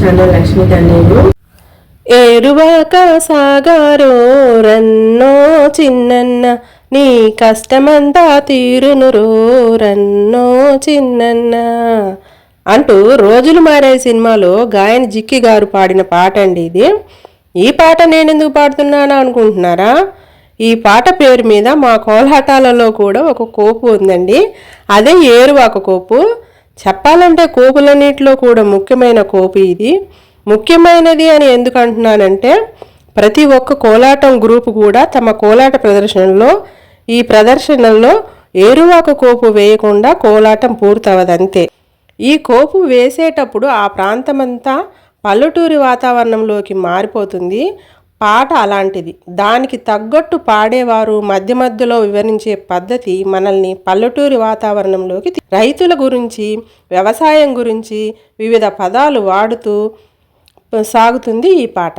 Channel Lakshmi నేను ఏరువాక సాగారో రన్నో చిన్నన్న నీ కష్టమంతా తీరును రో రన్నో చిన్నన్న అంటూ రోజులు మారే సినిమాలో గాయని జిక్కి గారు పాడిన పాట అండి ఇది. ఈ పాట నేను ఎందుకు పాడుతున్నాను అనుకుంటున్నారా? ఈ పాట పేరు మీద మా కోలాటాలలో కూడా ఒక కోపు ఉందండి. అదే ఏరువాక కోపు. చెప్పాలంటే కోపులన్నిటిలో కూడా ముఖ్యమైన కోపు ఇది. ముఖ్యమైనది అని ఎందుకు అంటున్నానంటే ప్రతి ఒక్క కోలాటం గ్రూపు కూడా తమ కోలాట ప్రదర్శనలో ఈ ప్రదర్శనల్లో ఏరువాక కోపు వేయకుండా కోలాటం పూర్తవదంతే. ఈ కోపు వేసేటప్పుడు ఆ ప్రాంతమంతా పల్లెటూరి వాతావరణంలోకి మారిపోతుంది. పాట అలాంటిది. దానికి తగ్గట్టు పాడేవారు మధ్య మధ్యలో వివరించే పద్ధతి మనల్ని పల్లెటూరి వాతావరణంలోకి రైతుల గురించి వ్యవసాయం గురించి వివిధ పదాలు వాడుతూ సాగుతుంది ఈ పాట.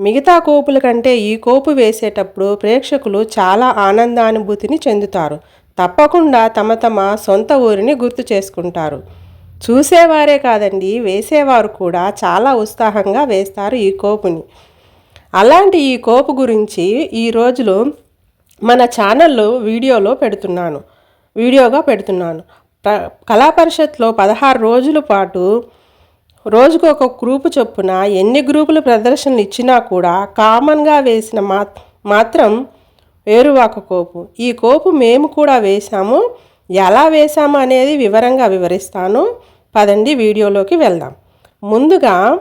మిగతా కోపుల కంటే ఈ కోపు వేసేటప్పుడు ప్రేక్షకులు చాలా ఆనందానుభూతిని చెందుతారు. తప్పకుండా తమ తమ సొంత ఊరిని గుర్తు చేసుకుంటారు. చూసేవారే కాదండి వేసేవారు కూడా చాలా ఉత్సాహంగా వేస్తారు ఈ కోపుని. అలాంటి ఈ కోపు గురించి ఈ రోజులో మన ఛానల్లో వీడియోలో పెడుతున్నాను. వీడియోగా పెడుతున్నాను. ప్ర- కళా పరిషత్లో పదహారు రోజుల పాటు రోజుకు ఒక గ్రూపు చొప్పున ఎన్ని గ్రూపులు ప్రదర్శనలు ఇచ్చినా కూడా కామన్గా వేసిన మా మాత్రం వేరువాక కోపు. ఈ కోపు మేము కూడా వేశాము. ఎలా వేశాము అనేది వివరంగా వివరిస్తాను. పదండి వీడియోలోకి వెళ్దాం. ముందుగా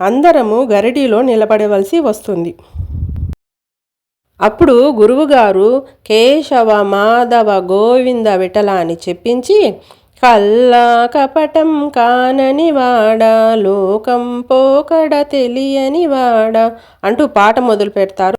అందరము గరిడిలో నిలబడవలసి వస్తుంది. అప్పుడు గురువుగారు కేశవ మాధవ గోవింద విఠల అని చెప్పించి కల్లా కపటం కానని వాడా లోకం పోకడ తెలియని వాడా అంటూ పాట మొదలు పెడతారు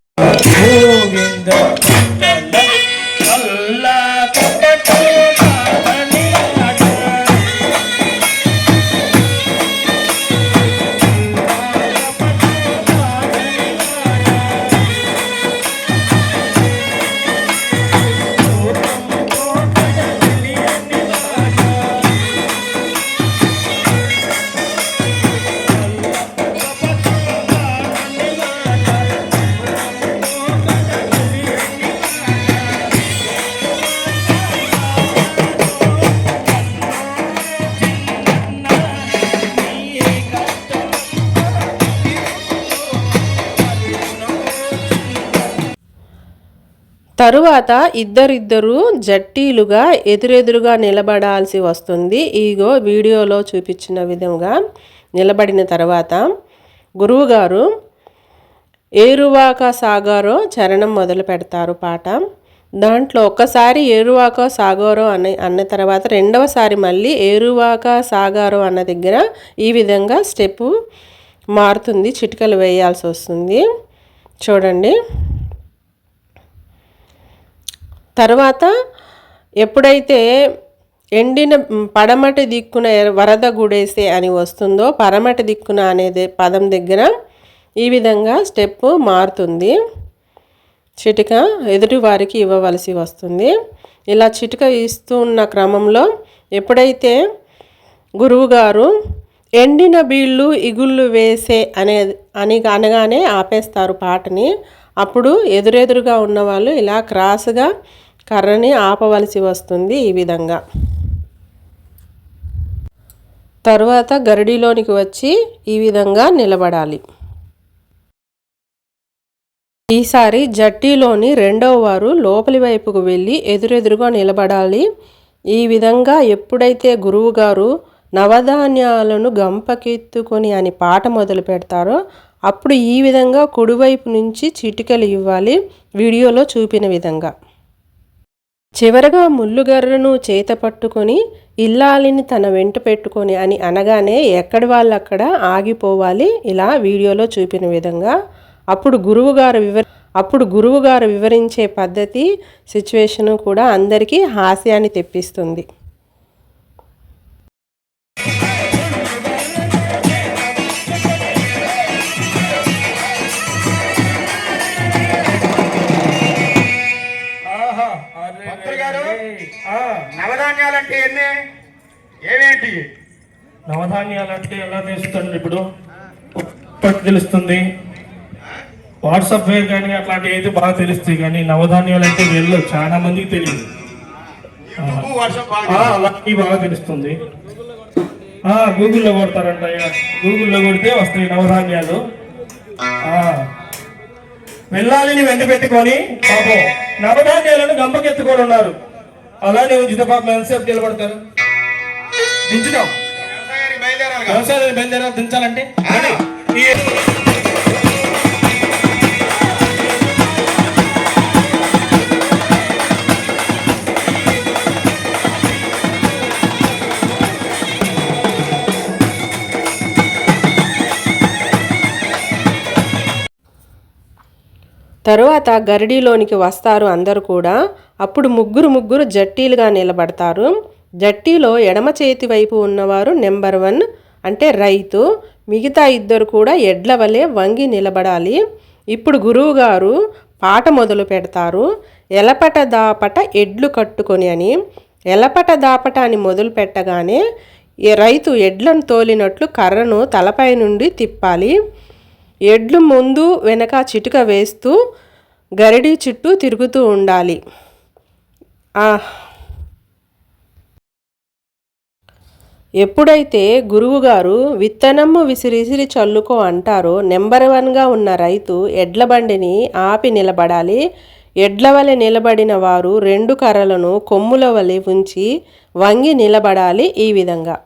తరువాత ఇద్దరిద్దరు జట్టీలుగా ఎదురెదురుగా నిలబడాల్సి వస్తుంది. ఈగో వీడియోలో చూపించిన విధంగా నిలబడిన తర్వాత గురువుగారు ఏరువాక సాగారో చరణం మొదలు పెడతారు పాట. దాంట్లో ఒక్కసారి ఏరువాక సాగారో అన్న అన్న తర్వాత రెండవసారి మళ్ళీ ఏరువాక సాగారో అన్న దగ్గర ఈ విధంగా స్టెప్ మారుతుంది చిటికలు వేయాల్సి వస్తుంది. చూడండి. తర్వాత ఎప్పుడైతే ఎండిన పడమటి దిక్కున వరద గుడేసే అని వస్తుందో పరమటి దిక్కున అనేది పదం దగ్గర ఈ విధంగా స్టెప్ మారుతుంది. చిటిక ఎదుటివారికి ఇవ్వవలసి వస్తుంది. ఇలా చిటిక ఇస్తూ ఉన్న క్రమంలో ఎప్పుడైతే గురువుగారు ఎండిన బీళ్ళు ఇగుళ్ళు వేసే అనే అని అనగానే ఆపేస్తారు పాటని అప్పుడు ఎదురెదురుగా ఉన్నవాళ్ళు ఇలా క్రాస్గా కర్రని ఆపవలసి వస్తుంది ఈ విధంగా. తరువాత గరిడిలోనికి వచ్చి ఈ విధంగా నిలబడాలి. ఈసారి జట్టీలోని రెండవ వారు లోపలి వైపుకు వెళ్ళి ఎదురెదురుగా నిలబడాలి. ఈ విధంగా ఎప్పుడైతే గురువుగారు నవధాన్యాలను గంపకెత్తుకొని అని పాట మొదలు పెడతారో అప్పుడు ఈ విధంగా కుడివైపు నుంచి చిటికలు ఇవ్వాలి. వీడియోలో చూపిన విధంగా. చివరగా ముల్లుగర్రను చేత పట్టుకొని ఇల్లాలిని తన వెంట పెట్టుకొని అని అనగానే ఎక్కడి వాళ్ళు అక్కడ ఆగిపోవాలి ఇలా వీడియోలో చూపిన విధంగా. అప్పుడు గురువుగారు వివర అప్పుడు గురువుగారు వివరించే పద్ధతి సిచ్యువేషను కూడా అందరికీ హాస్యాన్ని తెప్పిస్తుంది. ఎన్ని ఏమేంటి? నవధాన్యాలు అంటే ఎలా తీస్తాను ఇప్పుడు? పట్టు తెలుస్తుంది. వాట్సాప్ వేర్ కానీ అట్లాంటివి అయితే బాగా తెలుస్తాయి కానీ నవధాన్యాలు అంటే వీళ్ళు చాలా మందికి తెలియదు. అలాంటివి బాగా తెలుస్తుంది. గూగుల్లో కొడతారంట. గూగుల్లో కొడితే వస్తాయి నవధాన్యాలు. ఆ, వెళ్ళాలని వెంట పెట్టుకొని పాపం నవధాన్యాలను గంపకెత్తుకొని ఉన్నారు. అలానే ఉంచితే పాపం ఎంతసేపు నిలబడతారు? దించుదాం. వ్యవసాయాన్ని బయలుదేరా దించాలంటే? తరువాత గరిడీలోనికి వస్తారు అందరూ కూడా. అప్పుడు ముగ్గురు ముగ్గురు జట్టీలుగా నిలబడతారు. జట్టీలో ఎడమ చేతి వైపు ఉన్నవారు నెంబర్ వన్ అంటే రైతు. మిగతా ఇద్దరు కూడా ఎడ్ల వలె వంగి నిలబడాలి. ఇప్పుడు గురువుగారు పాట మొదలు పెడతారు. ఎలపట దాపట ఎడ్లు కట్టుకొని అని. ఎలపట దాపట అని మొదలు పెట్టగానే రైతు ఎడ్లను తోలినట్లు కర్రను తలపై నుండి తిప్పాలి. ఎడ్లు ముందు వెనక చిటుక వేస్తూ గరిడి చుట్టూ తిరుగుతూ ఉండాలి. ఎప్పుడైతే గురువుగారు విత్తనము విసిరిసిరి చల్లుకో అంటారో నెంబర్ వన్గా ఉన్న రైతు ఎడ్ల బండిని ఆపి నిలబడాలి. ఎడ్ల వలె నిలబడిన వారు రెండు కర్రలను కొమ్ముల వలె ఉంచి వంగి నిలబడాలి ఈ విధంగా.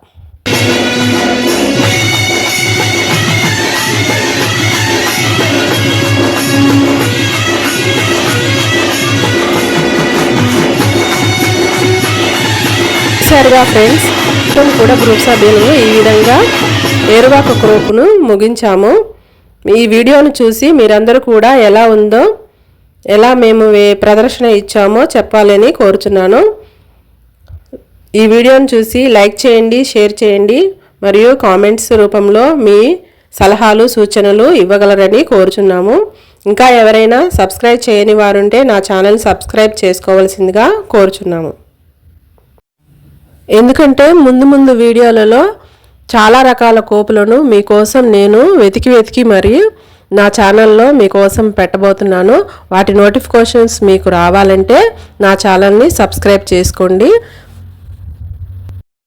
సరిగా ఫ్రెండ్స్ మొత్తం కూడా గ్రూప్ సభ్యులను ఈ విధంగా ఏరువాక గ్రూప్ను ముగించాము. ఈ వీడియోను చూసి మీరందరూ కూడా ఎలా ఉందో ఎలా మేము ప్రదర్శన ఇచ్చామో చెప్పాలని కోరుచున్నాను. ఈ వీడియోను చూసి లైక్ చేయండి షేర్ చేయండి మరియు కామెంట్స్ రూపంలో మీ సలహాలు సూచనలు ఇవ్వగలరని కోరుచున్నాము. ఇంకా ఎవరైనా సబ్స్క్రైబ్ చేయని వారుంటే నా ఛానల్ సబ్స్క్రైబ్ చేసుకోవాల్సిందిగా కోరుచున్నాము. ఎందుకంటే ముందు ముందు వీడియోలలో చాలా రకాల కోపులను మీకోసం నేను వెతికి వెతికి మరి నా ఛానల్లో మీకోసం పెట్టబోతున్నాను. వాటి నోటిఫికేషన్స్ మీకు రావాలంటే నా ఛానల్ని సబ్స్క్రైబ్ చేసుకోండి.